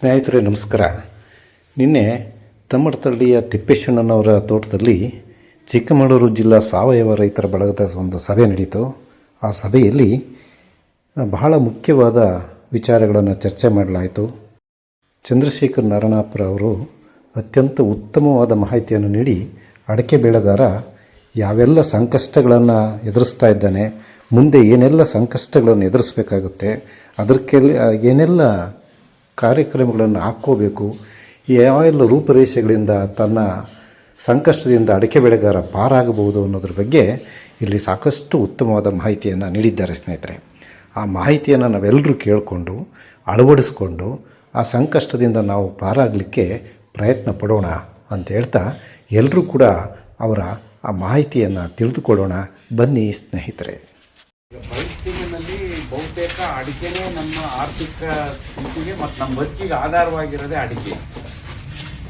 ಸ್ನೇಹಿತರೆ, ನಮಸ್ಕಾರ. ನಿನ್ನೆ ತಮ್ಮಡತಳ್ಳಿಯ ತಿಪ್ಪೇಶಣ್ಣನವರ ತೋಟದಲ್ಲಿ ಚಿಕ್ಕಮಗಳೂರು ಜಿಲ್ಲಾ ಸಾವಯವ ರೈತರ ಬಳಗದ ಒಂದು ಸಭೆ ನಡೆಯಿತು ಆ ಸಭೆಯಲ್ಲಿ ಬಹಳ ಮುಖ್ಯವಾದ ವಿಚಾರಗಳನ್ನು ಚರ್ಚೆ ಮಾಡಲಾಯಿತು. ಚಂದ್ರಶೇಖರ್ ನಾರಾಯಣಪುರ ಅವರು ಅತ್ಯಂತ ಉತ್ತಮವಾದ ಮಾಹಿತಿಯನ್ನು ನೀಡಿ ಅಡಕೆ ಬೆಳೆಗಾರ ಯಾವೆಲ್ಲ ಸಂಕಷ್ಟಗಳನ್ನು ಎದುರಿಸ್ತಾ ಇದ್ದಾನೆ, ಮುಂದೆ ಏನೆಲ್ಲ ಸಂಕಷ್ಟಗಳನ್ನು ಎದುರಿಸಬೇಕಾಗುತ್ತೆ ಅದಕ್ಕೆ ಏನೆಲ್ಲ ಕಾರ್ಯಕ್ರಮಗಳನ್ನು ಹಾಕ್ಕೋಬೇಕು. ಯಾವೆಲ್ಲ ರೂಪರೇಷೆಗಳಿಂದ ತನ್ನ ಸಂಕಷ್ಟದಿಂದ ಅಡಕೆ ಬೆಳೆಗಾರ ಪಾರಾಗಬಹುದು ಅನ್ನೋದ್ರ ಬಗ್ಗೆ ಇಲ್ಲಿ ಸಾಕಷ್ಟು ಉತ್ತಮವಾದ ಮಾಹಿತಿಯನ್ನು ನೀಡಿದ್ದಾರೆ ಸ್ನೇಹಿತರೆ. ಆ ಮಾಹಿತಿಯನ್ನು ನಾವೆಲ್ಲರೂ ಕೇಳಿಕೊಂಡು, ಅಳವಡಿಸ್ಕೊಂಡು, ಆ ಸಂಕಷ್ಟದಿಂದ ನಾವು ಪಾರಾಗಲಿಕ್ಕೆ ಪ್ರಯತ್ನ ಪಡೋಣ ಅಂತ ಹೇಳ್ತಾ ಎಲ್ಲರೂ ಕೂಡ ಅವರ ಆ ಮಾಹಿತಿಯನ್ನು ತಿಳಿದುಕೊಳ್ಳೋಣ. ಬನ್ನಿ ಸ್ನೇಹಿತರೆ. ಅಡಿಕೆನೇ ನಮ್ಮ ಆರ್ಥಿಕ ಸ್ಥಿತಿಗೆ ಮತ್ತು ನಮ್ಮ ಬದುಕಿಗೆ ಆಧಾರವಾಗಿರೋದೇ ಅಡಿಕೆ.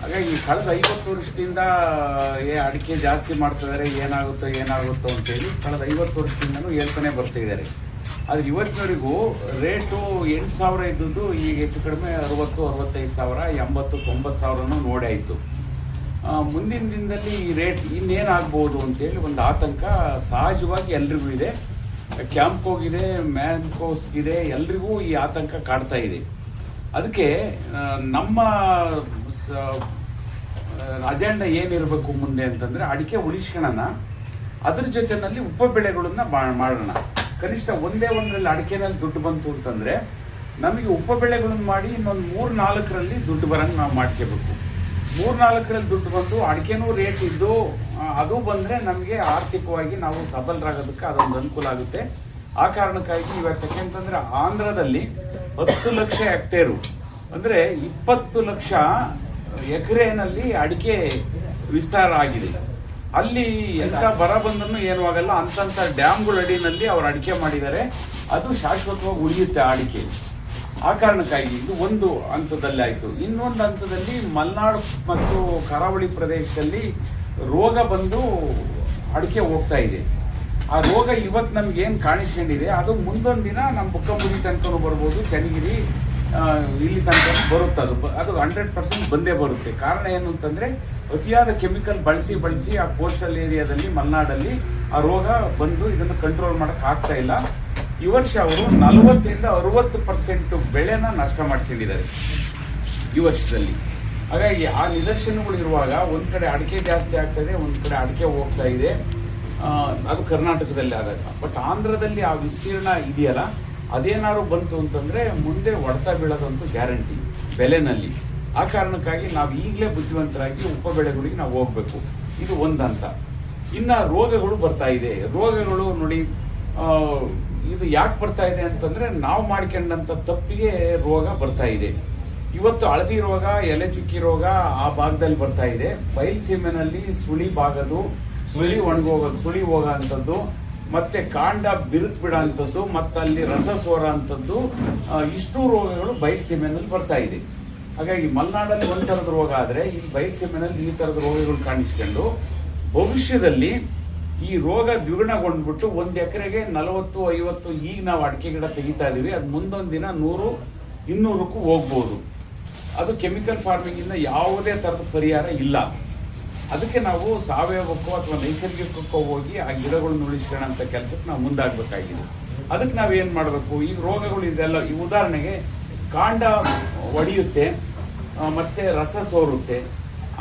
ಹಾಗಾಗಿ ಕಳೆದ ಐವತ್ತು ವರ್ಷದಿಂದ ಏ ಅಡಿಕೆ ಜಾಸ್ತಿ ಮಾಡ್ತಿದ್ದಾರೆ, ಏನಾಗುತ್ತೋ ಏನಾಗುತ್ತೋ ಅಂತೇಳಿ ಕಳೆದ ಐವತ್ತು ವರ್ಷದಿಂದನೂ ಹೇಳ್ತಾನೆ ಬರ್ತಾ ಇದ್ದಾರೆ. ಆದರೆ ಇವತ್ತಿನವರೆಗೂ ರೇಟು ಎಂಟು ಸಾವಿರ ಇದ್ದದ್ದು, ಈಗ ಹೆಚ್ಚು ಕಡಿಮೆ ಅರವತ್ತು, ಅರವತ್ತೈದು ಸಾವಿರ, ಎಂಬತ್ತು, ತೊಂಬತ್ತು ಸಾವಿರನೂ ನೋಡಿ ಆಯಿತು. ಮುಂದಿನ ದಿನದಲ್ಲಿ ಈ ರೇಟ್ ಇನ್ನೇನಾಗ್ಬೋದು ಅಂತೇಳಿ ಒಂದು ಆತಂಕ ಸಹಜವಾಗಿ ಎಲ್ರಿಗೂ ಇದೆ. ಕ್ಯಾಂಪ್ಕೋಗಿದೆ ಮ್ಯಾನ್ಕೋಸ್ಗಿದೆ, ಎಲ್ರಿಗೂ ಈ ಆತಂಕ ಕಾಡ್ತಾ ಇದೆ. ಅದಕ್ಕೆ ನಮ್ಮ ಅಜೆಂಡಾ ಏನಿರಬೇಕು ಮುಂದೆ ಅಂತಂದ್ರೆ ಅಡಿಕೆ ಉಳಿಸ್ಕೊಳ್ಳೋಣ ಅದ್ರ ಜೊತೆನಲ್ಲಿ ಉಪ ಬೆಳೆಗಳನ್ನು ಮಾಡೋಣ. ಕನಿಷ್ಠ ಒಂದೇ ಒಂದರಲ್ಲಿ ಅಡಿಕೆನಲ್ಲಿ ದುಡ್ಡು ಬಂತು ಅಂತಂದ್ರೆ, ನಮಗೆ ಉಪ ಬೆಳೆಗಳನ್ನು ಮಾಡಿ ಇನ್ನೊಂದು ಮೂರು ನಾಲ್ಕರಲ್ಲಿ ದುಡ್ಡು ಬರೋಂಗೆ ನಾವು ಮಾಡ್ಕೋಬೇಕು. ಮೂರ್ ನಾಲ್ಕರಲ್ಲಿ ದುಡ್ಡು ಬಂದು ಅಡಿಕೆನೂ ರೇಟ್ ಇದ್ದು ಅದು ಬಂದ್ರೆ ನಮಗೆ ಆರ್ಥಿಕವಾಗಿ ನಾವು ಸಬಲರಾಗೋದಕ್ಕೆ ಅದೊಂದು ಅನುಕೂಲ ಆಗುತ್ತೆ. ಆ ಕಾರಣಕ್ಕಾಗಿ ಇವತ್ತು ಯಾಕೆಂತಂದ್ರೆ ಆಂಧ್ರದಲ್ಲಿ ಹತ್ತು ಲಕ್ಷ ಹೆಕ್ಟೇರು ಅಂದ್ರೆ ಇಪ್ಪತ್ತು ಲಕ್ಷ ಎಕರೆನಲ್ಲಿ ಅಡಿಕೆ ವಿಸ್ತಾರ ಆಗಿದೆ. ಅಲ್ಲಿ ಎಂಥ ಬರ ಬಂದರೂ ಏನೂ ಆಗಲ್ಲ. ಅಂತಂಥ ಡ್ಯಾಮ್ಗಳ ಅಡಿನಲ್ಲಿ ಅವ್ರು ಅಡಿಕೆ ಮಾಡಿದ್ದಾರೆ. ಅದು ಶಾಶ್ವತವಾಗಿ ಉಳಿಯುತ್ತೆ ಆ ಅಡಿಕೆ. ಆ ಕಾರಣಕ್ಕಾಗಿ ಇದು ಒಂದು ಹಂತದಲ್ಲಿ ಆಯಿತು. ಇನ್ನೊಂದು ಹಂತದಲ್ಲಿ ಮಲೆನಾಡು ಮತ್ತು ಕರಾವಳಿ ಪ್ರದೇಶದಲ್ಲಿ ರೋಗ ಬಂದು ಅಡಿಕೆ ಹೋಗ್ತಾ ಇದೆ. ಆ ರೋಗ ಇವತ್ತು ನಮ್ಗೆ ಏನು ಕಾಣಿಸ್ಕೊಂಡಿದೆ, ಅದು ಮುಂದೊಂದು ದಿನ ನಮ್ಮ ಬುಕ್ಕಂಬುದಿ ತನಕನೂ ಬರ್ಬೋದು, ಚನ್ನಗಿರಿ ಇಲ್ಲಿ ತನಕ ಬರುತ್ತೆ ಅದು. ಅದು ಹಂಡ್ರೆಡ್ ಪರ್ಸೆಂಟ್ ಬಂದೇ ಬರುತ್ತೆ. ಕಾರಣ ಏನು ಅಂತಂದರೆ, ಅತಿಯಾದ ಕೆಮಿಕಲ್ ಬಳಸಿ ಬಳಸಿ ಆ ಕೋಸ್ಟಲ್ ಏರಿಯಾದಲ್ಲಿ ಮಲೆನಾಡಲ್ಲಿ ಆ ರೋಗ ಬಂದು ಇದನ್ನು ಕಂಟ್ರೋಲ್ ಮಾಡೋಕ್ಕಾಗ್ತಾ ಇಲ್ಲ. ಈ ವರ್ಷ ಅವರು ನಲವತ್ತರಿಂದ ಅರವತ್ತು ಪರ್ಸೆಂಟ್ ಬೆಳೆನ ನಷ್ಟ ಮಾಡ್ಕೊಂಡಿದ್ದಾರೆ ಈ ವರ್ಷದಲ್ಲಿ. ಹಾಗಾಗಿ ಆ ನಿದರ್ಶನಗಳು ಇರುವಾಗ ಒಂದ್ ಕಡೆ ಅಡಿಕೆ ಜಾಸ್ತಿ ಆಗ್ತಾ ಇದೆ ಒಂದ್ ಕಡೆ ಅಡಿಕೆ ಹೋಗ್ತಾ ಇದೆ ಅದು ಕರ್ನಾಟಕದಲ್ಲಿ ಆದಾಗ. ಬಟ್ ಆಂಧ್ರದಲ್ಲಿ ಆ ವಿಸ್ತೀರ್ಣ ಇದೆಯಲ್ಲ, ಅದೇನಾದ್ರು ಬಂತು ಅಂತಂದ್ರೆ ಮುಂದೆ ಹೊಡೆತ ಬೀಳೋದಂತೂ ಗ್ಯಾರಂಟಿ ಬೆಲೆನಲ್ಲಿ. ಆ ಕಾರಣಕ್ಕಾಗಿ ನಾವು ಈಗಲೇ ಬುದ್ಧಿವಂತರಾಗಿ ಉಪ ಬೆಳೆಗಳಿಗೆ ನಾವು ಹೋಗ್ಬೇಕು. ಇದು ಒಂದಂತ. ಇನ್ನ ರೋಗಗಳು ಬರ್ತಾ ಇದೆ. ರೋಗಗಳು ನೋಡಿ ಇದು ಯಾಕೆ ಬರ್ತಾ ಇದೆ ಅಂತಂದ್ರೆ ನಾವು ಮಾಡ್ಕೊಂಡಂತ ತಪ್ಪಿಗೆ ರೋಗ ಬರ್ತಾ ಇದೆ. ಇವತ್ತು ಹಳದಿ ರೋಗ ಎಲೆ ಚುಕ್ಕಿ ರೋಗ ಆ ಭಾಗದಲ್ಲಿ ಬರ್ತಾ ಇದೆ. ಬಯಲ್ಸೀಮೆನಲ್ಲಿ ಸುಳಿ ಬಾಗದು ಸುಳಿ ಒಣಗೋಗೋದು ಸುಳಿ ಹೋಗೋ ಅಂಥದ್ದು ಮತ್ತೆ ಕಾಂಡ ಬಿರುಕು ಬಿಡೋ ಅಂಥದ್ದು ಮತ್ತೆ ಅಲ್ಲಿ ರಸ ಸೋರ ಅಂಥದ್ದು ಇಷ್ಟು ರೋಗಗಳು ಬಯಲ್ಸೀಮೆನಲ್ಲಿ ಬರ್ತಾ ಇದೆ. ಹಾಗಾಗಿ ಮಲೆನಾಡಲ್ಲಿ ಒಂದು ಥರದ ರೋಗ ಆದ್ರೆ ಇಲ್ಲಿ ಬಯಲ್ಸೀಮೆನಲ್ಲಿ ಈ ಥರದ ರೋಗಗಳು ಕಾಣಿಸ್ಕೊಂಡು ಭವಿಷ್ಯದಲ್ಲಿ ಈ ರೋಗ ದ್ವಿಗುಣಗೊಂಡ್ಬಿಟ್ಟು ಒಂದು ಎಕರೆಗೆ ನಲವತ್ತು, ಐವತ್ತು ಈಗ ನಾವು ಅಡಿಕೆ ಗಿಡ ತೆಗಿತಾ ಇದ್ದೀವಿ ಅದು ಮುಂದೊಂದು ದಿನ ನೂರು, ಇನ್ನೂರಕ್ಕೂ ಹೋಗ್ಬೋದು. ಅದು ಕೆಮಿಕಲ್ ಫಾರ್ಮಿಂಗ್ ಇಂದ ಯಾವುದೇ ತರದ ಪರಿಹಾರ ಇಲ್ಲ. ಅದಕ್ಕೆ ನಾವು ಸಾವಯವಕ್ಕೋ ಅಥವಾ ನೈಸರ್ಗಿಕಕ್ಕೋ ಹೋಗಿ ಆ ಗಿಡಗಳನ್ನ ಉಳಿಸ್ಕೊಳ್ಳೋಂಥ ಕೆಲಸಕ್ಕೆ ನಾವು ಮುಂದಾಗಬೇಕಾಗಿದೆ. ಅದಕ್ಕೆ ನಾವು ಏನು ಮಾಡಬೇಕು? ಈಗ ರೋಗಗಳು ಇದೆಲ್ಲ, ಈ ಉದಾಹರಣೆಗೆ ಕಾಂಡ ಒಡೆಯುತ್ತೆ ಮತ್ತೆ ರಸ ಸೋರುತ್ತೆ.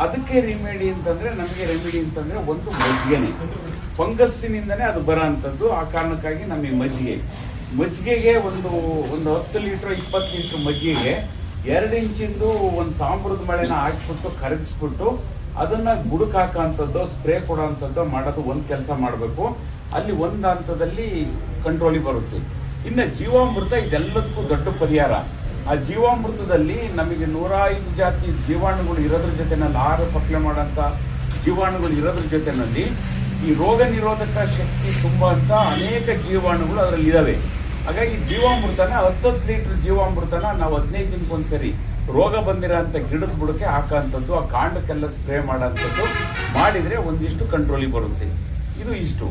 ಅದಕ್ಕೆ ರೆಮಿಡಿ ಅಂತಂದ್ರೆ, ನಮಗೆ ರೆಮಿಡಿ ಅಂತಂದ್ರೆ ಒಂದು ಮಜ್ಜಿಗೆನೆ. ಫಂಗಸ್ಸಿನಿಂದನೇ ಅದು ಬರೋ ಅಂಥದ್ದು ಆ ಕಾರಣಕ್ಕಾಗಿ ನಮಗೆ ಮಜ್ಜಿಗೆ. ಮಜ್ಜಿಗೆಗೆ ಒಂದು ಒಂದು ಹತ್ತು ಲೀಟ್ರ್, ಇಪ್ಪತ್ತು ಲೀಟ್ರ್ ಮಜ್ಜಿಗೆಗೆ ಎರಡು ಇಂಚಿಂದು ಒಂದು ತಾಮ್ರದ ಮಳೆನ ಹಾಕ್ಬಿಟ್ಟು ಕರಗಿಸ್ಬಿಟ್ಟು ಅದನ್ನು ಬುಡಕ್ ಹಾಕೋಂಥದ್ದು ಸ್ಪ್ರೇ ಕೊಡೋಂಥದ್ದು ಮಾಡೋದು ಒಂದು ಕೆಲಸ ಮಾಡಬೇಕು. ಅಲ್ಲಿ ಒಂದು ಹಂತದಲ್ಲಿ ಕಂಟ್ರೋಲಿಗೆ ಬರುತ್ತೆ. ಇನ್ನು ಜೀವಾಮೃತ ಇದೆಲ್ಲದಕ್ಕೂ ದೊಡ್ಡ ಪರಿಹಾರ. ಆ ಜೀವಾಮೃತದಲ್ಲಿ ನಮಗೆ ನೂರ ಐದು ಜಾತಿ ಜೀವಾಣುಗಳು ಇರೋದ್ರ ಜೊತೆನಲ್ಲಿ ಆಹಾರ ಸಪ್ಲೈ ಮಾಡೋಂಥ ಜೀವಾಣುಗಳು ಇರೋದ್ರ ಜೊತೆನಲ್ಲಿ ಈ ರೋಗ ನಿರೋಧಕ ಶಕ್ತಿ ತುಂಬುವಂತ ಅನೇಕ ಜೀವಾಣುಗಳು ಅದರಲ್ಲಿ ಇದಾವೆ. ಹಾಗಾಗಿ ಜೀವಾಮೃತನ, ಹತ್ತತ್ತು ಲೀಟರ್ ಜೀವಾಮೃತನ ನಾವು ಹದಿನೈದು ದಿನಕ್ಕೊಂದ್ಸರಿ ರೋಗ ಬಂದಿರೋಂಥ ಗಿಡದ ಬುಡಕ್ಕೆ ಹಾಕೋಂಥದ್ದು ಆ ಕಾಂಡಕ್ಕೆಲ್ಲ ಸ್ಪ್ರೇ ಮಾಡೋಂಥದ್ದು ಮಾಡಿದ್ರೆ ಒಂದಿಷ್ಟು ಕಂಟ್ರೋಲಿಗೆ ಬರುತ್ತೆ. ಇದು ಇಷ್ಟು.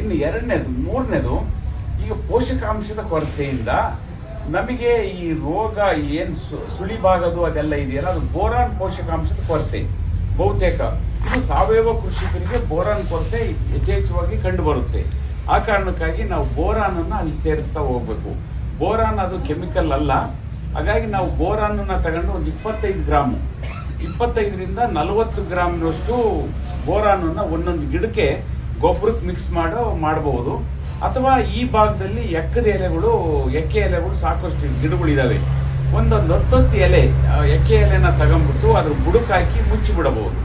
ಇನ್ನು ಎರಡನೇದು, ಮೂರನೇದು, ಈಗ ಪೋಷಕಾಂಶದ ಕೊರತೆಯಿಂದ ನಮಗೆ ಈ ರೋಗ ಏನು ಸುಳಿಬಾಗದು ಅದೆಲ್ಲ ಇದೆಯಲ್ಲ, ಅದು ಬೋರಾನ್ ಪೋಷಕಾಂಶದ ಕೊರತೆ. ಬಹುತೇಕ. ಇದು ಸಾವಯವ ಕೃಷಿಕರಿಗೆ ಬೋರಾನ್ ಕೊರತೆ ಯಥೇಚ್ಛವಾಗಿ ಕಂಡುಬರುತ್ತೆ. ಆ ಕಾರಣಕ್ಕಾಗಿ ನಾವು ಬೋರಾನ್ ಅನ್ನ ಅಲ್ಲಿ ಸೇರಿಸ್ತಾ ಹೋಗ್ಬೇಕು. ಬೋರಾನ್ ಅದು ಕೆಮಿಕಲ್ ಅಲ್ಲ. ಹಾಗಾಗಿ ನಾವು ಬೋರಾನ್ ಅನ್ನ ತಗೊಂಡು ಒಂದು ಇಪ್ಪತ್ತೈದು ಗ್ರಾಮು, ಇಪ್ಪತ್ತೈದರಿಂದ ನಲವತ್ತು ಗ್ರಾಮ್ನಷ್ಟು ಬೋರಾನ್ ಅನ್ನ ಒಂದೊಂದು ಗಿಡಕ್ಕೆ ಗೊಬ್ಬರಕ್ಕೆ ಮಿಕ್ಸ್ ಮಾಡೋ ಮಾಡಬಹುದು ಅಥವಾ ಈ ಭಾಗದಲ್ಲಿ ಎಕ್ಕದ ಎಲೆಗಳು, ಎಕ್ಕೆ ಎಲೆಗಳು ಸಾಕಷ್ಟು ಗಿಡಗಳಿದಾವೆ. ಒಂದೊಂದು ಹತ್ತತ್ತು ಎಲೆ ಎಕ್ಕೆ ಎಲೆನ ತಗೊಂಡ್ಬಿಟ್ಟು ಅದ್ರ ಬುಡಕ್ಕೆ ಹಾಕಿ ಮುಚ್ಚಿ ಬಿಡಬಹುದು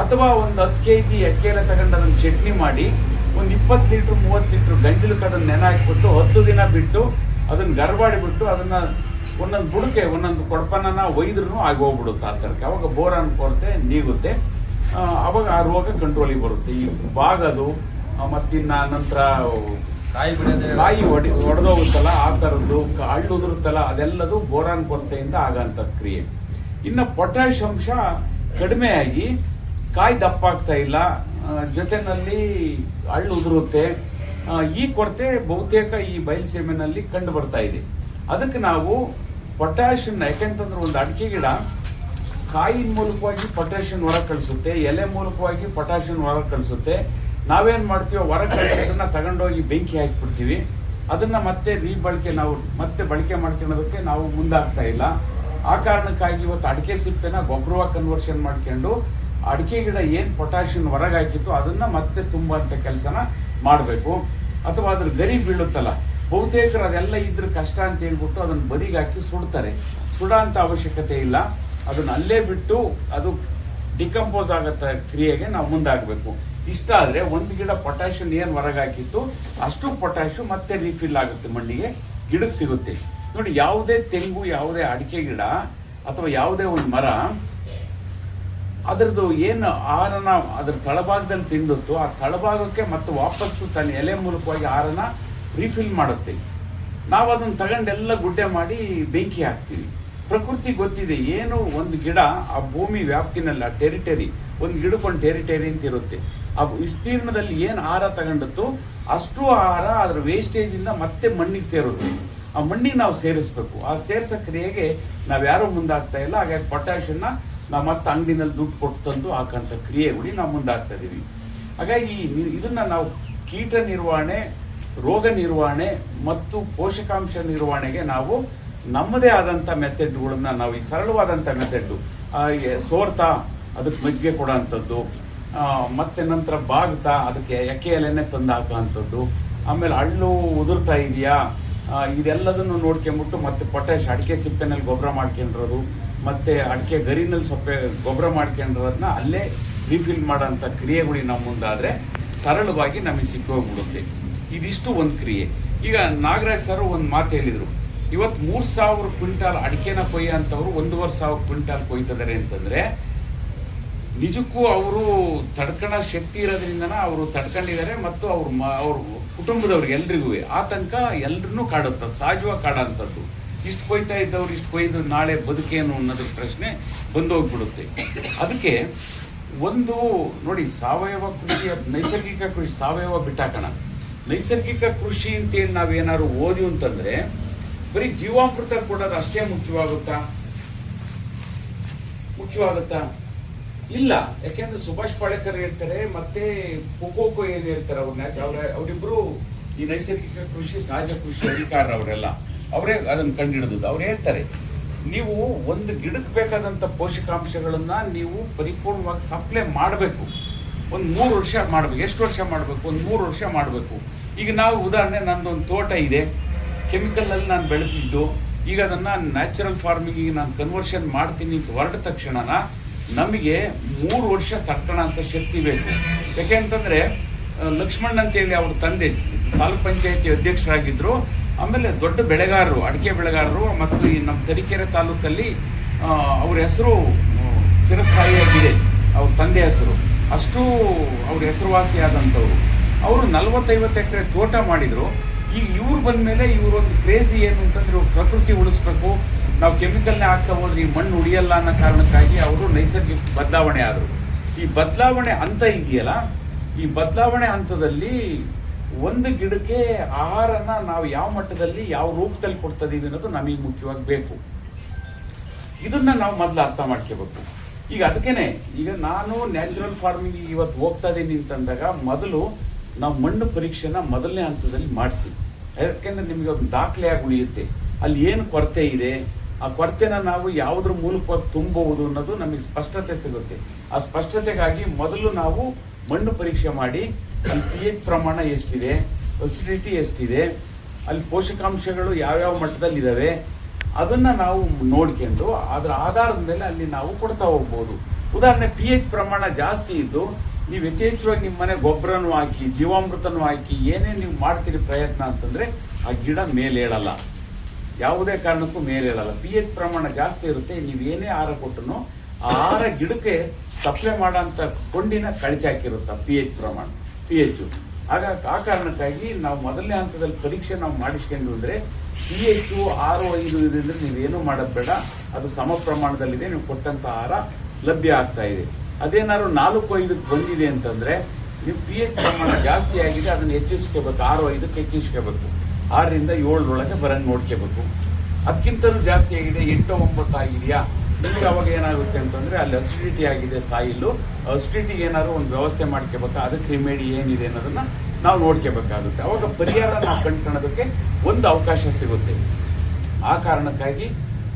ಅಥವಾ ಒಂದು ಹತ್ತು ಕೆ ಜಿ ಎಕ್ಕೆ ಎಲೆ ತಗೊಂಡು ಅದನ್ನು ಚಟ್ನಿ ಮಾಡಿ ಒಂದು ಇಪ್ಪತ್ತು ಲೀಟ್ರ್ ಮೂವತ್ತು ಲೀಟ್ರ್ ಗಂಜಲಕ್ಕೆ ಅದನ್ನು ನೆನೆ ಹಾಕಿಬಿಟ್ಟು ಹತ್ತು ದಿನ ಬಿಟ್ಟು ಅದನ್ನು ಗರ್ಬಾಡಿಬಿಟ್ಟು ಬಿಟ್ಟು ಅದನ್ನ ಒಂದೊಂದು ಬುಡಕ್ಕೆ ಒಂದೊಂದು ಕೊಡಪನ ಒಯ್ದ್ರೂ ಆಗಿ ಹೋಗ್ಬಿಡುತ್ತೆ ಆ ಥರಕ್ಕೆ. ಅವಾಗ ಬೋರಾನ್ ಕೊರತೆ ನೀಗುತ್ತೆ. ಅವಾಗ ಆ ರೋಗ ಕಂಟ್ರೋಲಿಗೆ ಬರುತ್ತೆ. ಈ ಬಾಗದು ಆ, ಮತ್ತಿನ್ನ ನಂತರ ಕಾಯಿ ಬಿಡೋದು ಕಾಯಿ ಒಡಿ ಒಡೆದೋಗುತ್ತಲ್ಲ ಆ ಥರದ್ದು ಹಳ್ಳು ಉದುರುತ್ತಲ್ಲ ಅದೆಲ್ಲದು ಬೋರಾನ್ ಕೊರತೆಯಿಂದ ಆಗಂತ ಕ್ರಿಯೆ. ಇನ್ನು ಪೊಟ್ಯಾಶ್ ಅಂಶ ಕಡಿಮೆ ಆಗಿ ಕಾಯಿ ದಪ್ಪ ಆಗ್ತಾ ಇಲ್ಲ ಜೊತೆಯಲ್ಲಿ ಹಳ್ಳು ಉದುರುತ್ತೆ. ಈ ಕೊರತೆ ಬಹುತೇಕ ಈ ಬಯಲುಸೀಮೆನಲ್ಲಿ ಕಂಡು ಬರ್ತಾ ಇದೆ. ಅದಕ್ಕೆ ನಾವು ಪೊಟ್ಯಾಷನ್ನ ಯಾಕೆಂತಂದ್ರೆ ಒಂದು ಅಡಿಕೆ ಗಿಡ ಕಾಯಿನ ಮೂಲಕವಾಗಿ ಪೊಟ್ಯಾಷಿಯನ್ ಹೊರಗೆ ಕಳಿಸುತ್ತೆ, ಎಲೆ ಮೂಲಕವಾಗಿ ಪೊಟ್ಯಾಷಿಯನ್ ಹೊರ ಕಳಿಸುತ್ತೆ. ನಾವೇನ್ ಮಾಡ್ತೀವೋ ಹೊರ ಕಳಿಸೋದನ್ನ ತಗೊಂಡೋಗಿ ಬೆಂಕಿ ಹಾಕಿಬಿಡ್ತೀವಿ. ಅದನ್ನ ಮತ್ತೆ ರೀಬಳಕೆ ನಾವು ಮತ್ತೆ ಬಳಕೆ ಮಾಡ್ಕೊಳ್ಳೋದಕ್ಕೆ ನಾವು ಮುಂದಾಗ್ತಾ ಇಲ್ಲ. ಆ ಕಾರಣಕ್ಕಾಗಿ ಇವತ್ತು ಅಡಿಕೆ ಸಿಪ್ಪೆನ ಗೊಬ್ಬರವಾಗಿ ಕನ್ವರ್ಷನ್ ಮಾಡ್ಕೊಂಡು ಅಡಿಕೆ ಗಿಡ ಏನು ಪೊಟ್ಯಾಷಿಯನ್ ಹೊರಗೆ ಹಾಕಿತ್ತು ಅದನ್ನ ಮತ್ತೆ ತುಂಬುವಂತ ಕೆಲಸನ ಮಾಡಬೇಕು. ಅಥವಾ ಅದ್ರ ಗರಿ ಬೀಳುತ್ತಲ್ಲ, ಬಹುತೇಕರು ಅದೆಲ್ಲ ಇದ್ರ ಕಷ್ಟ ಅಂತ ಹೇಳ್ಬಿಟ್ಟು ಅದನ್ನ ಬದಿಗೆ ಹಾಕಿ ಸುಡ್ತಾರೆ. ಸುಡೋ ಅಂತ ಅವಶ್ಯಕತೆ ಇಲ್ಲ. ಅದನ್ನ ಅಲ್ಲೇ ಬಿಟ್ಟು ಅದು ಡಿಕಂಪೋಸ್ ಆಗತ್ತ ಕ್ರಿಯೆಗೆ ನಾವು ಮುಂದಾಗಬೇಕು. ಇಷ್ಟ ಆದ್ರೆ ಒಂದು ಗಿಡ ಪೊಟ್ಯಾಷಿಯನ್ ಏನು ಹೊರಗೆ ಹಾಕಿತ್ತು, ಅಷ್ಟು ಪೊಟ್ಯಾಷು ಮತ್ತೆ ರೀಫಿಲ್ ಆಗುತ್ತೆ ಮಣ್ಣಿಗೆ ಗಿಡಕ್ಕೆ ಸಿಗುತ್ತೆ. ನೋಡಿ, ಯಾವುದೇ ತೆಂಗು, ಯಾವುದೇ ಅಡಿಕೆ ಗಿಡ ಅಥವಾ ಯಾವುದೇ ಒಂದು ಮರ ಅದರದ್ದು ಏನು ಆಹಾರನ ಅದ್ರ ತಳಭಾಗದಲ್ಲಿ ತಿಂದಿತ್ತು ಆ ತಳಭಾಗಕ್ಕೆ ಮತ್ತೆ ವಾಪಸ್ಸು ತನ್ನ ಎಲೆ ಮೂಲಕವಾಗಿ ಆಹಾರನ ರೀಫಿಲ್ ಮಾಡುತ್ತೆ. ನಾವು ಅದನ್ನ ತಗೊಂಡೆಲ್ಲ ಗುಡ್ಡೆ ಮಾಡಿ ಬೆಂಕಿ ಹಾಕ್ತೀವಿ. ಪ್ರಕೃತಿ ಗೊತ್ತಿದೆ, ಏನು ಒಂದು ಗಿಡ ಆ ಭೂಮಿ ವ್ಯಾಪ್ತಿನಲ್ಲ ಟೆರಿಟರಿ ಒಂದು ಗಿಡಕ್ಕೊಂದು ಟೆರಿಟರಿ ಅಂತ ಇರುತ್ತೆ. ಆ ವಿಸ್ತೀರ್ಣದಲ್ಲಿ ಏನು ಆಹಾರ ತಗೊಂಡತ್ತು ಅಷ್ಟು ಆಹಾರ ಅದ್ರ ವೇಸ್ಟೇಜ್ ಇಂದ ಮತ್ತೆ ಮಣ್ಣಿಗೆ ಸೇರುತ್ತೆ. ಆ ಮಣ್ಣಿಗೆ ನಾವು ಸೇರಿಸ್ಬೇಕು. ಆ ಸೇರಿಸೋ ಕ್ರಿಯೆಗೆ ನಾವು ಯಾರೂ ಮುಂದಾಗ್ತಾ ಇಲ್ಲ, ಹಾಗಾಗಿ ಪೊಟ್ಯಾಷನ್ನ ನಾವು ಮತ್ತೆ ಅಂಗಡಿನಲ್ಲಿ ದುಡ್ಡು ಕೊಟ್ಟು ತಂದು ಹಾಕೋಂಥ ಕ್ರಿಯೆಗಳಿಗೆ ನಾವು ಮುಂದಾಗ್ತಾ ಇದ್ದೀವಿ ಹಾಗಾಗಿ ಇದನ್ನು ನಾವು ಕೀಟ ನಿರ್ವಹಣೆ, ರೋಗ ನಿರ್ವಹಣೆ ಮತ್ತು ಪೋಷಕಾಂಶ ನಿರ್ವಹಣೆಗೆ ನಾವು ನಮ್ಮದೇ ಆದಂಥ ಮೆಥಡ್ಗಳನ್ನ ನಾವು ಈ ಸರಳವಾದಂಥ ಮೆಥಡ್ಡು ಸೋರ್ತಾ, ಅದಕ್ಕೆ ಮಜ್ಜಿಗೆ ಕೊಡೋ ಅಂಥದ್ದು ಮತ್ತೆ ನಂತರ ಬಾಗ್ತಾ, ಅದಕ್ಕೆ ಎಕ್ಕೆ ಎಲೆನೆ ತಂದು ಹಾಕೋ ಅಂಥದ್ದು ಆಮೇಲೆ ಹಳ್ಳು ಉದುರ್ತಾ ಇದೆಯಾ? ಇದೆಲ್ಲದನ್ನು ನೋಡ್ಕೊಂಬಿಟ್ಟು ಮತ್ತೆ ಪೊಟ್ಯಾಶ್ ಅಡಿಕೆ ಸಿಪ್ಪೆನಲ್ಲಿ ಗೊಬ್ಬರ ಮಾಡ್ಕೊಂಡಿರೋದು. ಮತ್ತೆ ಅಡಿಕೆ ಗರಿನಲ್ಲಿ ಸೊಪ್ಪೆ ಗೊಬ್ಬರ ಮಾಡ್ಕೊಂಡಿರೋದನ್ನ ಅಲ್ಲೇ ರೀಫಿಲ್ ಮಾಡೋಂಥ ಕ್ರಿಯೆಗಳಿಗೆ ನಮ್ಮ ಮುಂದಾದರೆ ಸರಳವಾಗಿ ನಮಗೆ ಸಿಕ್ಕೋಗ್ಬಿಡುತ್ತೆ. ಇದಿಷ್ಟು ಒಂದು ಕ್ರಿಯೆ. ಈಗ ನಾಗರಾಜ್ ಸರ್ ಒಂದು ಮಾತು ಹೇಳಿದರು. ಇವತ್ತು ಮೂರು ಸಾವಿರ ಕ್ವಿಂಟಾಲ್ ಅಡಿಕೆನ ಕೊಯ್ಯೋ ಅಂತವ್ರು ಒಂದೂವರೆ ಸಾವಿರ ಕ್ವಿಂಟಾಲ್ ಕೊಯ್ತಿದ್ದಾರೆ ಅಂತಂದರೆ, ನಿಜಕ್ಕೂ ಅವರು ತಡ್ಕಣ ಶಕ್ತಿ ಇರೋದ್ರಿಂದನೇ ಅವರು ತಡ್ಕೊಂಡಿದ್ದಾರೆ ಮತ್ತು ಅವ್ರ ಮ, ಅವ್ರ ಕುಟುಂಬದವ್ರಿಗೆ ಎಲ್ರಿಗೂ ಆತಂಕ ಎಲ್ಲರನ್ನೂ ಕಾಡುತ್ತದ್ದು ಸಹಜವಾಗಿ ಕಾಡೋಂಥದ್ದು. ಇಷ್ಟು ಕೊಯ್ತಾ ಇದ್ದವ್ರು, ಇಷ್ಟು ಕೊಯ್ದು ನಾಳೆ ಬದುಕೇನು ಅನ್ನೋದ್ರ ಪ್ರಶ್ನೆ ಬಂದು ಹೋಗ್ಬಿಡುತ್ತೆ ಅದಕ್ಕೆ ಒಂದು, ನೋಡಿ, ಸಾವಯವ ಕೃಷಿ ನೈಸರ್ಗಿಕ ಕೃಷಿ, ಸಾವಯವ ಬಿಟ್ಟಾಕಣ. ನೈಸರ್ಗಿಕ ಕೃಷಿ ಅಂತೇಳಿ ನಾವೇನಾದ್ರು ಓದಿ ಅಂತಂದ್ರೆ, ಬರೀ ಜೀವಾಮೃತ ಕೊಡೋದು ಅಷ್ಟೇ ಮುಖ್ಯವಾಗುತ್ತಾ? ಮುಖ್ಯವಾಗುತ್ತಾ? ಇಲ್ಲ. ಯಾಕೆಂದ್ರೆ ಸುಭಾಷ್ ಪಾಳೇಕರ್ ಹೇಳ್ತಾರೆ, ಮತ್ತೆ ಕೊಕೋಕೋ ಏನ್ ಹೇಳ್ತಾರೆ ಅವ್ರನ್ನ? ಅವ್ರ, ಅವರಿಬ್ರು ಈ ನೈಸರ್ಗಿಕ ಕೃಷಿ, ಸಹಜ ಕೃಷಿ ಅಧಿಕಾರ ಅವರೆಲ್ಲ ಅವರೇ ಅದನ್ನ ಕಂಡುಹಿಡಿದದ್ದು ಅವ್ರು ಹೇಳ್ತಾರೆ, ನೀವು ಒಂದು ಗಿಡಕ್ಕೆ ಬೇಕಾದಂತ ಪೋಷಕಾಂಶಗಳನ್ನು ನೀವು ಪರಿಪೂರ್ಣವಾಗಿ ಸಪ್ಲೈ ಮಾಡಬೇಕು. ಒಂದು ಮೂರು ವರ್ಷ ಮಾಡಬೇಕು. ಎಷ್ಟು ವರ್ಷ ಮಾಡಬೇಕು? ಒಂದು ಮೂರು ವರ್ಷ ಮಾಡಬೇಕು. ಈಗ ನಾವು ಉದಾಹರಣೆ ನಂದೊಂದು ತೋಟ ಇದೆ. ಕೆಮಿಕಲಲ್ಲಿ ನಾನು ಬೆಳೆದಿದ್ದು. ಈಗ ಅದನ್ನು ನ್ಯಾಚುರಲ್ ಫಾರ್ಮಿಂಗಿಗೆ ನಾನು ಕನ್ವರ್ಷನ್ ಮಾಡ್ತೀನಿ ಅಂತ ಹೊರಟ ತಕ್ಷಣನ ನಮಗೆ ಮೂರು ವರ್ಷ ತಡ್ಕೋಣ ಅಂತ ಶಕ್ತಿ ಬೇಕು. ಯಾಕೆ ಅಂತಂದರೆ ಲಕ್ಷ್ಮಣ್ ಅಂತೇಳಿ ಅವ್ರ ತಂದೆ, ತಾಲೂಕ್ ಪಂಚಾಯತಿ ಅಧ್ಯಕ್ಷರಾಗಿದ್ದರು ಆಮೇಲೆ ದೊಡ್ಡ ಬೆಳೆಗಾರರು, ಅಡಿಕೆ ಬೆಳೆಗಾರರು ಮತ್ತು ಈ ನಮ್ಮ ತರೀಕೆರೆ ತಾಲೂಕಲ್ಲಿ ಅವ್ರ ಹೆಸರು ಚಿರಸ್ಥಾಯಿಯಾಗಿದೆ. ಅವ್ರ ತಂದೆ ಹೆಸರು. ಅಷ್ಟು ಅವ್ರ ಹೆಸರುವಾಸಿಯಾದಂಥವ್ರು. ಅವರು ನಲವತ್ತೈವತ್ತು ಎಕರೆ ತೋಟ ಮಾಡಿದ್ರು. ಈಗ ಇವ್ರು ಬಂದಮೇಲೆ ಇವ್ರೊಂದು ಕ್ರೇಜಿ ಏನು ಅಂತಂದ್ರೆ ಇವ್ರು ಪ್ರಕೃತಿ ಉಳಿಸ್ಬೇಕು. ನಾವು ಕೆಮಿಕಲ್ನೇ ಹಾಕ್ತಾ ಹೋದ್ರೆ ಈ ಮಣ್ಣು ಉಳಿಯಲ್ಲ ಅನ್ನೋ ಕಾರಣಕ್ಕಾಗಿ ಅವರು ನೈಸರ್ಗಿಕ ಬದಲಾವಣೆ ಆದರು. ಈ ಬದಲಾವಣೆ ಹಂತ ಇದೆಯಲ್ಲ, ಈ ಬದಲಾವಣೆ ಹಂತದಲ್ಲಿ ಒಂದು ಗಿಡಕ್ಕೆ ಆಹಾರನ ನಾವು ಯಾವ ಮಟ್ಟದಲ್ಲಿ, ಯಾವ ರೂಪದಲ್ಲಿ ಕೊಡ್ತಾ ಇದೀವಿ ಅನ್ನೋದು ನಮಗೆ ಮುಖ್ಯವಾಗಿ ಬೇಕು. ಇದನ್ನ ನಾವು ಮೊದಲು ಅರ್ಥ ಮಾಡ್ಕೋಬೇಕು. ಈಗ ಅದಕ್ಕೇನೆ, ಈಗ ನಾನು ನ್ಯಾಚುರಲ್ ಫಾರ್ಮಿಂಗ್ ಇವತ್ತು ಹೋಗ್ತಾ ಇದ್ದೀನಿ ಅಂತಂದಾಗ ಮೊದಲು ನಾವು ಮಣ್ಣು ಪರೀಕ್ಷೆನ ಮೊದಲನೇ ಹಂತದಲ್ಲಿ ಮಾಡಿಸಿ. ಯಾಕೆಂದ್ರೆ ನಿಮಗೆ ಒಂದು ದಾಖಲೆಯಾಗಿ ಉಳಿಯುತ್ತೆ ಅಲ್ಲಿ ಏನು ಕೊರತೆ ಇದೆ, ಆ ಕೊರತೆನ ನಾವು ಯಾವುದ್ರ ಮೂಲಕವಾಗಿ ತುಂಬಬಹುದು ಅನ್ನೋದು ನಮಗೆ ಸ್ಪಷ್ಟತೆ ಸಿಗುತ್ತೆ. ಆ ಸ್ಪಷ್ಟತೆಗಾಗಿ ಮೊದಲು ನಾವು ಮಣ್ಣು ಪರೀಕ್ಷೆ ಮಾಡಿ ಅಲ್ಲಿ ಪಿ ಎಚ್ ಪ್ರಮಾಣ ಎಷ್ಟಿದೆ ಫೆಸಿಲಿಟಿ ಎಷ್ಟಿದೆ, ಅಲ್ಲಿ ಪೋಷಕಾಂಶಗಳು ಯಾವ್ಯಾವ ಮಟ್ಟದಲ್ಲಿ ಇದಾವೆ ಅದನ್ನ ನಾವು ನೋಡ್ಕೊಂಡು ಅದರ ಆಧಾರದ ಮೇಲೆ ಅಲ್ಲಿ ನಾವು ಕೊಡ್ತಾ ಹೋಗ್ಬೋದು. ಉದಾಹರಣೆ ಪಿ ಎಚ್ ಪ್ರಮಾಣ ಜಾಸ್ತಿ ಇದ್ದು ನೀವು ಯಥೇಚ್ಛವಾಗಿ ನಿಮ್ಮ ಮನೆ ಗೊಬ್ಬರನೂ ಹಾಕಿ, ಜೀವಾಮೃತನೂ ಹಾಕಿ ಏನೇ ನೀವು ಮಾಡ್ತೀರಿ ಪ್ರಯತ್ನ ಅಂತಂದ್ರೆ ಆ ಗಿಡ ಮೇಲೇಳಲ್ಲ ಯಾವುದೇ ಕಾರಣಕ್ಕೂ ಮೇಲೇಳಲ್ಲ ಪಿ ಎಚ್ ಪ್ರಮಾಣ ಜಾಸ್ತಿ ಇರುತ್ತೆ, ನೀವು ಏನೇ ಆಹಾರ ಕೊಟ್ಟರು ಆ ಆಹಾರ ಗಿಡಕ್ಕೆ ಸಪ್ಲೈ ಮಾಡೋಂಥ ಕೊಂಡಿನ ಕಳಚಿ ಹಾಕಿರುತ್ತೆ ಪಿ ಎಚ್ ಪ್ರಮಾಣ. ಪಿ ಎಚ್ ಆಗ, ಆ ಕಾರಣಕ್ಕಾಗಿ ನಾವು ಮೊದಲನೇ ಹಂತದಲ್ಲಿ ಪರೀಕ್ಷೆ ನಾವು ಮಾಡಿಸ್ಕೊಂಡು ಅಂದರೆ ಪಿ ಎಚ್ ಆರು ಐದು ಇದೆ ಅಂದ್ರೆ ನೀವೇನು ಮಾಡೋದು ಬೇಡ. ಅದು ಸಮ ಪ್ರಮಾಣದಲ್ಲಿದೆ, ನೀವು ಕೊಟ್ಟಂತ ಆಹಾರ ಲಭ್ಯ ಆಗ್ತಾ ಇದೆ. ಅದೇನಾದ್ರು ನಾಲ್ಕು ಐದಕ್ಕೆ ಬಂದಿದೆ ಅಂತಂದ್ರೆ ನೀವು ಪಿ ಎಚ್ ಪ್ರಮಾಣ ಜಾಸ್ತಿ ಆಗಿದೆ, ಅದನ್ನು ಹೆಚ್ಚಿಸ್ಕೋಬೇಕು. ಆರು ಐದಕ್ಕೆ ಹೆಚ್ಚಿಸ್ಕೋಬೇಕು. ಆರರಿಂದ ಏಳರೊಳಗೆ ಬರೋಂಗೆ ನೋಡ್ಕೋಬೇಕು. ಅದಕ್ಕಿಂತಲೂ ಜಾಸ್ತಿ ಆಗಿದೆ, ಎಂಟು ಒಂಬತ್ತು ಆಗಿದೆಯಾ? ನಿಮ್ಗೆ ಅವಾಗ ಏನಾಗುತ್ತೆ ಅಂತಂದ್ರೆ ಅಲ್ಲಿ ಅಸಿಡಿಟಿ ಆಗಿದೆ, ಸಾಯಿಲು. ಅಸಿಡಿಟಿಗೆ ಏನಾದ್ರು ಒಂದು ವ್ಯವಸ್ಥೆ ಮಾಡ್ಕೋಬೇಕು? ಅದಕ್ಕೆ ರಿಮೇಡಿ ಏನಿದೆ ಅನ್ನೋದನ್ನ ನಾವು ನೋಡ್ಕೋಬೇಕಾಗುತ್ತೆ. ಅವಾಗ ಪರಿಹಾರ ನಾವು ಕಂಡ್ಕೊಳ್ಳೋದಕ್ಕೆ ಒಂದು ಅವಕಾಶ ಸಿಗುತ್ತೆ. ಆ ಕಾರಣಕ್ಕಾಗಿ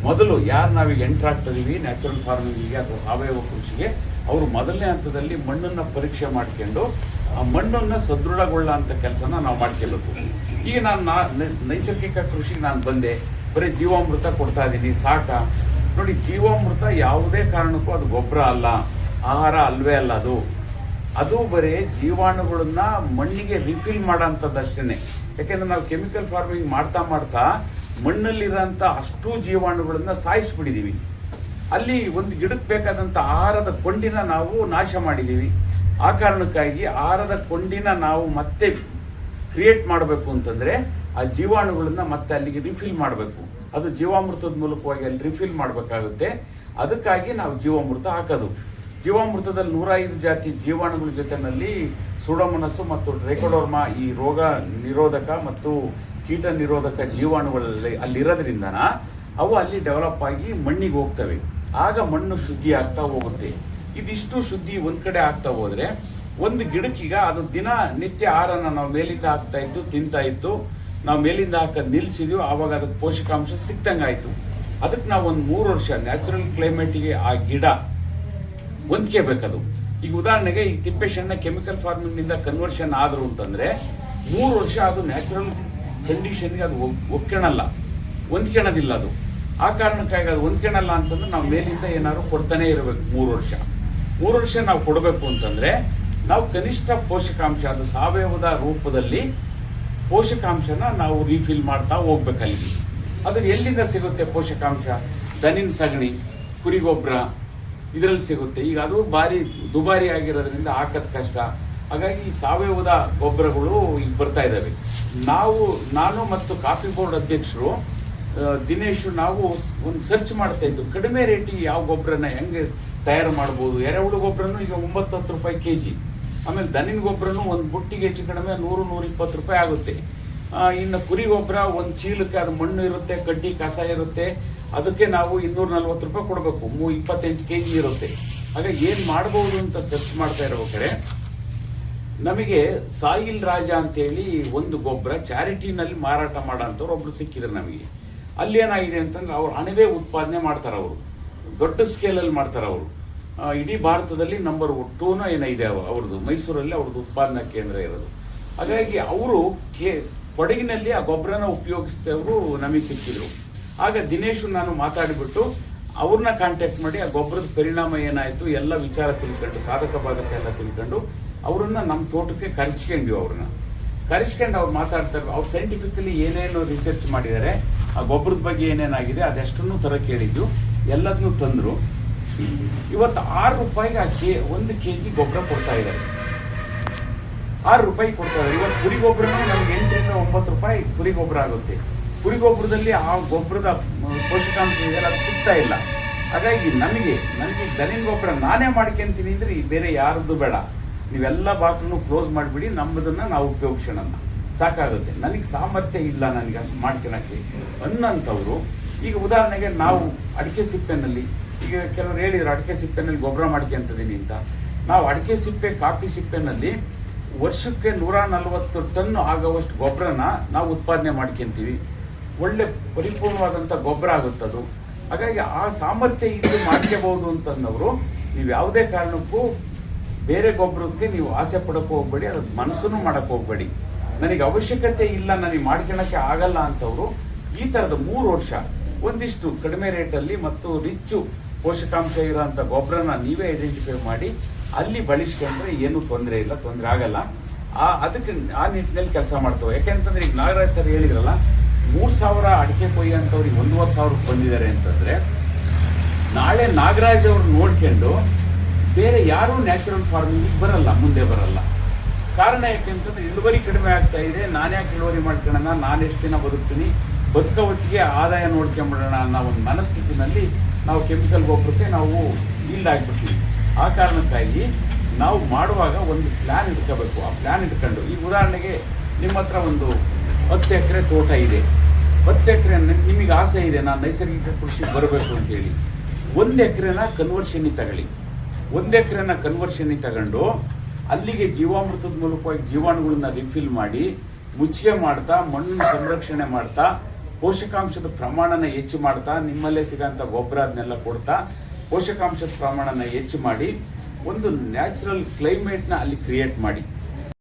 ಮೊದಲು ಯಾರು ನಾವೀಗ ಎಂಟ್ರ್ ಆಗ್ತಿದೀವಿ ನ್ಯಾಚುರಲ್ ಫಾರ್ಮಿಂಗಿಗೆ ಅಥವಾ ಸಾವಯವ ಕೃಷಿಗೆ, ಅವರು ಮೊದಲನೇ ಹಂತದಲ್ಲಿ ಮಣ್ಣನ್ನು ಪರೀಕ್ಷೆ ಮಾಡ್ಕೊಂಡು, ಆ ಮಣ್ಣನ್ನು ಸದೃಢಗೊಳ್ಳ ಅಂತ ಕೆಲಸನ ನಾವು ಮಾಡ್ಕೊಳ್ಬೇಕು. ಈಗ ನಾನು ನೈಸರ್ಗಿಕ ಕೃಷಿಗೆ ನಾನು ಬಂದೆ. ಬರೀ ಜೀವಾಮೃತ ಕೊಡ್ತಾ ಇದ್ದೀನಿ ಸಾಕ. ನೋಡಿ, ಜೀವಾಮೃತ ಯಾವುದೇ ಕಾರಣಕ್ಕೂ ಅದು ಗೊಬ್ಬರ ಅಲ್ಲ, ಆಹಾರ ಅಲ್ವೇ ಅಲ್ಲ ಅದು. ಅದು ಬರೀ ಜೀವಾಣುಗಳನ್ನ ಮಣ್ಣಿಗೆ ರಿಫಿಲ್ ಮಾಡೋಂಥದ್ದು ಅಷ್ಟೇನೆ ಯಾಕೆಂದ್ರೆ ನಾವು ಕೆಮಿಕಲ್ ಫಾರ್ಮಿಂಗ್ ಮಾಡ್ತಾ ಮಾಡ್ತಾ ಮಣ್ಣಲ್ಲಿರೋಂಥ ಅಷ್ಟು ಜೀವಾಣುಗಳನ್ನು ಸಾಯಿಸ್ಬಿಟ್ಟಿದ್ದೀವಿ ಅಲ್ಲಿ ಒಂದು ಗಿಡಕ್ಕೆ ಬೇಕಾದಂಥ ಆಹಾರದ ಕೊಂಡಿನ ನಾವು ನಾಶ ಮಾಡಿದ್ದೀವಿ ಆ ಕಾರಣಕ್ಕಾಗಿ ಆಹಾರದ ಕೊಂಡಿನ ನಾವು ಮತ್ತೆ ಕ್ರಿಯೇಟ್ ಮಾಡಬೇಕು ಅಂತಂದ್ರೆ ಆ ಜೀವಾಣುಗಳನ್ನು ಮತ್ತೆ ಅಲ್ಲಿಗೆ ರಿಫಿಲ್ ಮಾಡಬೇಕು. ಅದು ಜೀವಾಮೃತದ ಮೂಲಕವಾಗಿ ಅಲ್ಲಿ ರಿಫಿಲ್ ಮಾಡಬೇಕಾಗುತ್ತೆ. ಅದಕ್ಕಾಗಿ ನಾವು ಜೀವಾಮೃತ ಹಾಕೋದು. ಜೀವಾಮೃತದಲ್ಲಿ ನೂರ ಐದು ಜಾತಿ ಜೀವಾಣುಗಳ ಜೊತೆನಲ್ಲಿ ಸುಡಮನಸ್ಸು ಮತ್ತು ರೆಕೊಡೋರ್ಮಾ ಈ ರೋಗ ನಿರೋಧಕ ಮತ್ತು ಕೀಟ ನಿರೋಧಕ ಜೀವಾಣುಗಳಲ್ಲಿ ಅಲ್ಲಿರೋದ್ರಿಂದ ಅವು ಅಲ್ಲಿ ಡೆವಲಪ್ ಆಗಿ ಮಣ್ಣಿಗೆ ಹೋಗ್ತವೆ. ಆಗ ಮಣ್ಣು ಶುದ್ಧಿ ಆಗ್ತಾ ಹೋಗುತ್ತೆ. ಇದಿಷ್ಟು ಶುದ್ಧಿ ಒಂದ್ ಕಡೆ ಆಗ್ತಾ ಹೋದ್ರೆ, ಒಂದು ಗಿಡಕ್ಕೀಗ ಅದು ದಿನ ನಿತ್ಯ ಆಹಾರನ ನಾವು ಮೇಲಿತ ಹಾಕ್ತಾ ಇತ್ತು ತಿಂತಾ ಇತ್ತು ನಾವು ಮೇಲಿಂದ ಹಾಕ ನಿಲ್ಸಿದ್ವಿ, ಆವಾಗ ಅದಕ್ಕೆ ಪೋಷಕಾಂಶ ಸಿಕ್ತಂಗಾಯ್ತು ಅದಕ್ಕೆ ನಾವು ಒಂದು ಮೂರು ವರ್ಷ ನ್ಯಾಚುರಲ್ ಕ್ಲೈಮೇಟಿಗೆ ಆ ಗಿಡ ಹೊಂದ್ಕೋಬೇಕದು ಈಗ ಉದಾಹರಣೆಗೆ ಈ ತಿಪ್ಪೆಶಣ್ಣ ಕೆಮಿಕಲ್ ಫಾರ್ಮಿಂಗ್ನಿಂದ ಕನ್ವರ್ಷನ್ ಆದರು ಅಂತಂದ್ರೆ, ಮೂರು ವರ್ಷ ಅದು ನ್ಯಾಚುರಲ್ ಕಂಡೀಷನ್ಗೆ ಅದು ಒಕ್ಕಣಲ್ಲ ಹೊಂದ್ಕೊಳೋದಿಲ್ಲ ಅದು. ಆ ಕಾರಣಕ್ಕಾಗಿ ಅದು ಹೊಂದ್ಕೊಳಲ್ಲ ಅಂತಂದ್ರೆ ನಾವು ಮೇಲಿಂದ ಏನಾದ್ರು ಕೊಡ್ತಾನೆ ಇರಬೇಕು ಮೂರು ವರ್ಷ. ಮೂರು ವರ್ಷ ನಾವು ಕೊಡಬೇಕು ಅಂತಂದ್ರೆ, ನಾವು ಕನಿಷ್ಠ ಪೋಷಕಾಂಶ ಅದು ಸಾವಯವದ ರೂಪದಲ್ಲಿ ಪೋಷಕಾಂಶನ ನಾವು ರೀಫಿಲ್ ಮಾಡ್ತಾ ಹೋಗ್ಬೇಕಲ್ಲಿ. ಅದು ಎಲ್ಲಿಂದ ಸಿಗುತ್ತೆ ಪೋಷಕಾಂಶ? ದನಿನ ಸಗಣಿ ಕುರಿ ಗೊಬ್ಬರ ಇದರಲ್ಲಿ ಸಿಗುತ್ತೆ. ಈಗ ಅದು ಭಾರಿ, ದುಬಾರಿ ಆಗಿರೋದ್ರಿಂದ ಹಾಕೋದು ಕಷ್ಟ. ಹಾಗಾಗಿ ಈ ಸಾವಯವದ ಗೊಬ್ಬರಗಳು ಈಗ ಬರ್ತಾ ಇದ್ದಾವೆ ನಾವು, ನಾನು ಮತ್ತು ಕಾಫಿ ಬೋರ್ಡ್ ಅಧ್ಯಕ್ಷರು ದಿನೇಶ್ ನಾವು ಒಂದು ಸರ್ಚ್ ಮಾಡ್ತಾ ಇದ್ದು, ಕಡಿಮೆ ರೇಟಿಗೆ ಯಾವ ಗೊಬ್ಬರನ ಹೆಂಗೆ ತಯಾರು ಮಾಡ್ಬೋದು? ಎರೆಹುಳು ಗೊಬ್ಬರನೂ ಈಗ ಒಂಬತ್ತು ಹತ್ತು ರೂಪಾಯಿ ಕೆ ಜಿ ಆಮೇಲೆ ದನಿನ ಗೊಬ್ಬರನು ಒಂದು ಬುಟ್ಟಿಗೆ ಹೆಚ್ಚು ಕಡಿಮೆ ನೂರು ನೂರ ಇಪ್ಪತ್ತು ರೂಪಾಯಿ ಆಗುತ್ತೆ. ಇನ್ನು ಕುರಿ ಗೊಬ್ಬರ ಒಂದು ಚೀಲಕ್ಕೆ ಅದು ಮಣ್ಣು ಇರುತ್ತೆ ಕಡ್ಡಿ ಕಸ ಇರುತ್ತೆ. ಅದಕ್ಕೆ ನಾವು ಇನ್ನೂರ ನಲ್ವತ್ತು ರೂಪಾಯಿ ಕೊಡಬೇಕು. ಮೂ ಇಪ್ಪತ್ತೆಂಟು ಕೆ ಜಿ ಇರುತ್ತೆ. ಹಾಗೆ ಏನು ಮಾಡ್ಬೋದು ಅಂತ ಸರ್ಚ್ ಮಾಡ್ತಾ ಇರ್ಬೇಕಾದ್ರೆ ನಮಗೆ ಸಾಯಿಲ್ ರಾಜ ಅಂತೇಳಿ ಒಂದು ಗೊಬ್ಬರ ಚಾರಿಟಿನಲ್ಲಿ ಮಾರಾಟ ಮಾಡೋಂಥವ್ರು ಒಬ್ರು ಸಿಕ್ಕಿದ್ರು ನಮಗೆ. ಅಲ್ಲಿ ಏನಾಗಿದೆ ಅಂತಂದ್ರೆ ಅವ್ರು ಅಣಬೆ ಉತ್ಪಾದನೆ ಮಾಡ್ತಾರೆ ಅವರು ದೊಡ್ಡ ಸ್ಕೇಲಲ್ಲಿ ಮಾಡ್ತಾರೆ ಅವರು ಇಡೀ ಭಾರತದಲ್ಲಿ ನಂಬರ್ ಟೂನ ಏನಿದೆ ಅವ್ರದ್ದು? ಮೈಸೂರಲ್ಲಿ ಅವ್ರದ್ದು ಉತ್ಪಾದನಾ ಕೇಂದ್ರ ಇರೋದು. ಹಾಗಾಗಿ ಅವರು ಕೇ, ಕೊಡಗಿನಲ್ಲಿ ಆ ಗೊಬ್ಬರನ ಉಪಯೋಗಿಸಿದವರು ನಮಗೆ ಸಿಕ್ಕಿದ್ರು. ಆಗ ದಿನೇಶ್ ನಾನು ಮಾತಾಡಿಬಿಟ್ಟು ಅವ್ರನ್ನ ಕಾಂಟ್ಯಾಕ್ಟ್ ಮಾಡಿ ಆ ಗೊಬ್ಬರದ ಪರಿಣಾಮ ಏನಾಯ್ತು, ಎಲ್ಲ ವಿಚಾರ ತಿಳ್ಕೊಂಡು, ಸಾಧಕ ಬಾಧಕ ಎಲ್ಲ ತಿಳ್ಕೊಂಡು ಅವರನ್ನು ನಮ್ಮ ತೋಟಕ್ಕೆ ಕರೆಸ್ಕೊಂಡ್ವಿ ಅವ್ರನ್ನ. ಕರೆಸ್ಕೊಂಡು ಅವ್ರು ಮಾತಾಡ್ತಾರೆ ಅವ್ರು ಸೈಂಟಿಫಿಕಲಿ ಏನೇನು ರಿಸರ್ಚ್ ಮಾಡಿದ್ದಾರೆ ಆ ಗೊಬ್ಬರದ ಬಗ್ಗೆ ಏನೇನಾಗಿದೆ ಅದೆಷ್ಟನ್ನು ತರ ಕೇಳಿದ್ದು ಎಲ್ಲದನ್ನೂ ತಂದ್ರು. ಇವತ್ತು ಆರು ರೂಪಾಯಿಗೆ ಆ ಕೆ ಒಂದು ಕೆ ಜಿ ಗೊಬ್ಬರ ಕೊಡ್ತಾ ಇದ್ದಾರೆ. ಆರು ರೂಪಾಯಿ ಕೊಡ್ತಾರೆ ಇವತ್ತು ಕುರಿ ಗೊಬ್ಬರನೂ ನಮ್ಗೆ ಎಂಟರಿಂದ ಒಂಬತ್ತು ರೂಪಾಯಿ ಕುರಿ ಗೊಬ್ಬರ ಆಗುತ್ತೆ. ಕುರಿ ಗೊಬ್ಬರದಲ್ಲಿ ಆ ಗೊಬ್ಬರದ ಪೋಷಕಾಂಶ ಇದೆಯಲ್ಲ ಅದು ಸಿಗ್ತಾ ಇಲ್ಲ. ಹಾಗಾಗಿ ನಮಗೆ ನನಗೆ ದನಿನ ಗೊಬ್ಬರ ನಾನೇ ಮಾಡ್ಕೊಂತೀನಿ ಅಂದ್ರೆ ಈ ಬೇರೆ ಯಾರದ್ದು ಬೇಡ. ನೀವೆಲ್ಲ ಬಾತ್ರೂನು ಕ್ಲೋಸ್ ಮಾಡಿಬಿಡಿ, ನಮ್ಮದನ್ನ ನಾವು ಉಪಯೋಗಿಸೋಣ ಸಾಕಾಗುತ್ತೆ. ನನಗೆ ಸಾಮರ್ಥ್ಯ ಇಲ್ಲ ನನಗೆ ಅಷ್ಟು ಮಾಡ್ಕೊಳಕ್ಕೆ ಅನ್ನಂಥವ್ರು. ಈಗ ಉದಾಹರಣೆಗೆ ನಾವು ಅಡಿಕೆ ಸಿಪ್ಪೆನಲ್ಲಿ ಈಗ ಕೆಲವರು ಹೇಳಿದ್ರು, ಅಡಿಕೆ ಸಿಪ್ಪೆನಲ್ಲಿ ಗೊಬ್ಬರ ಮಾಡ್ಕೊಂತಿದ್ದೀನಿ ಅಂತ. ನಾವು ಅಡಿಕೆ ಸಿಪ್ಪೆ, ಕಾಫಿ ಸಿಪ್ಪೆನಲ್ಲಿ ವರ್ಷಕ್ಕೆ ನೂರ ನಲವತ್ತು ಟನ್ ಆಗುವಷ್ಟು ಗೊಬ್ಬರನ ನಾವು ಉತ್ಪಾದನೆ ಮಾಡ್ಕೊಂತೀವಿ ಒಳ್ಳೆ ಪರಿಪೂರ್ಣವಾದಂಥ ಗೊಬ್ಬರ ಆಗುತ್ತದು. ಹಾಗಾಗಿ ಆ ಸಾಮರ್ಥ್ಯ ಇದು ಮಾಡ್ಕೋಬಹುದು ಅಂತಂದವರು ನೀವು ಯಾವುದೇ ಕಾರಣಕ್ಕೂ ಬೇರೆ ಗೊಬ್ಬರಕ್ಕೆ ನೀವು ಆಸೆ ಪಡಕ್ಕೆ ಹೋಗ್ಬೇಡಿ, ಅದ್ರ ಮನಸ್ಸನ್ನು ಮಾಡಕ್ಕೆ ಹೋಗ್ಬೇಡಿ. ನನಗೆ ಅವಶ್ಯಕತೆ ಇಲ್ಲ ನನಗೆ ಮಾಡ್ಕೊಳಕ್ಕೆ ಆಗಲ್ಲ ಅಂತವರು ಈ ಥರದ ಮೂರು ವರ್ಷ ಒಂದಿಷ್ಟು ಕಡಿಮೆ ರೇಟಲ್ಲಿ ಮತ್ತು ರಿಚ್ಚು ಪೋಷಕಾಂಶ ಇರೋಂಥ ಗೊಬ್ಬರನ ನೀವೇ ಐಡೆಂಟಿಫೈ ಮಾಡಿ, ಅಲ್ಲಿ ಬಳಸ್ಕೊಂಡ್ರೆ ಏನೂ ತೊಂದರೆ ಇಲ್ಲ, ತೊಂದರೆ ಆಗಲ್ಲ. ಆ, ಅದಕ್ಕೆ ಆ ನಿಟ್ಟಿನಲ್ಲಿ ಕೆಲಸ ಮಾಡ್ತವೆ. ಯಾಕೆಂತಂದ್ರೆ ಈಗ ನಾಗರಾಜ್ ಸರ್ ಹೇಳಿದ್ರಲ್ಲ, ಮೂರು ಸಾವಿರ ಅಡಿಕೆ ಕೊಯ್ಯಂಥವ್ರಿಗೆ ಒಂದೂವರೆ ಸಾವಿರಕ್ಕೆ ಬಂದಿದ್ದಾರೆ ಅಂತಂದ್ರೆ, ನಾಳೆ ನಾಗರಾಜ್ ಅವ್ರು ನೋಡ್ಕೊಂಡು ಬೇರೆ ಯಾರೂ ನ್ಯಾಚುರಲ್ ಫಾರ್ಮಿಂಗ್ ಬರಲ್ಲ, ಮುಂದೆ ಬರಲ್ಲ. ಕಾರಣ ಯಾಕೆಂತಂದ್ರೆ ಇಳುವರಿ ಕಡಿಮೆ ಆಗ್ತಾ ಇದೆ, ನಾನು ಯಾಕೆ ಇಳುವರಿ ಮಾಡ್ಕೊಳ್ಳೋಣ, ನಾನು ಎಷ್ಟು ದಿನ ಬದುಕ್ತೀನಿ, ಬದುಕೋ ಹೊತ್ತಿಗೆ ಆದಾಯ ನೋಡ್ಕೊಂಬಿಡೋಣ ಅನ್ನೋ ಒಂದು ಮನಸ್ಥಿತಿನಲ್ಲಿ ನಾವು ಕೆಮಿಕಲ್ ಗೊಬ್ಬರಕ್ಕೆ ನಾವು ಈಲ್ಡ್ ಆಗಿಬಿಡ್ತೀವಿ ಆ ಕಾರಣಕ್ಕಾಗಿ ನಾವು ಮಾಡುವಾಗ ಒಂದು ಪ್ಲ್ಯಾನ್ ಇಟ್ಕೋಬೇಕು. ಆ ಪ್ಲ್ಯಾನ್ ಇಟ್ಕೊಂಡು ಈಗ ಉದಾಹರಣೆಗೆ ನಿಮ್ಮ ಹತ್ರ ಒಂದು ಹತ್ತು ಎಕರೆ ತೋಟ ಇದೆ. ಹತ್ತು ಎಕರೆ ನಿಮಗೆ ಆಸೆ ಇದೆ, ನಾನು ನೈಸರ್ಗಿಕ ಕೃಷಿ ಬರಬೇಕು ಅಂತೇಳಿ ಒಂದು ಎಕರೆನ ಕನ್ವರ್ಷನ್ ತಗೊಳ್ಳಿ. ಒಂದು ಎಕರೆನ ಕನ್ವರ್ಷನ್ ತಗೊಂಡು ಅಲ್ಲಿಗೆ ಜೀವಾಮೃತದ ಮೂಲಕವಾಗಿ ಜೀವಾಣುಗಳನ್ನ ರಿಫಿಲ್ ಮಾಡಿ, ಮುಚ್ಚಿಗೆ ಮಾಡ್ತಾ, ಮಣ್ಣನ್ನು ಸಂರಕ್ಷಣೆ ಮಾಡ್ತಾ ಪೋಷಕಾಂಶದ ಪ್ರಮಾಣನ ಹೆಚ್ಚು ಮಾಡ್ತಾ ನಿಮ್ಮಲ್ಲೇ ಸಿಗೋಂಥ ಗೊಬ್ಬರ ಅದನ್ನೆಲ್ಲ ಕೊಡ್ತಾ ಪೋಷಕಾಂಶದ ಪ್ರಮಾಣನ ಹೆಚ್ಚು ಮಾಡಿ ಒಂದು ನ್ಯಾಚುರಲ್ ಕ್ಲೈಮೇಟ್ನ ಅಲ್ಲಿ ಕ್ರಿಯೇಟ್ ಮಾಡಿ.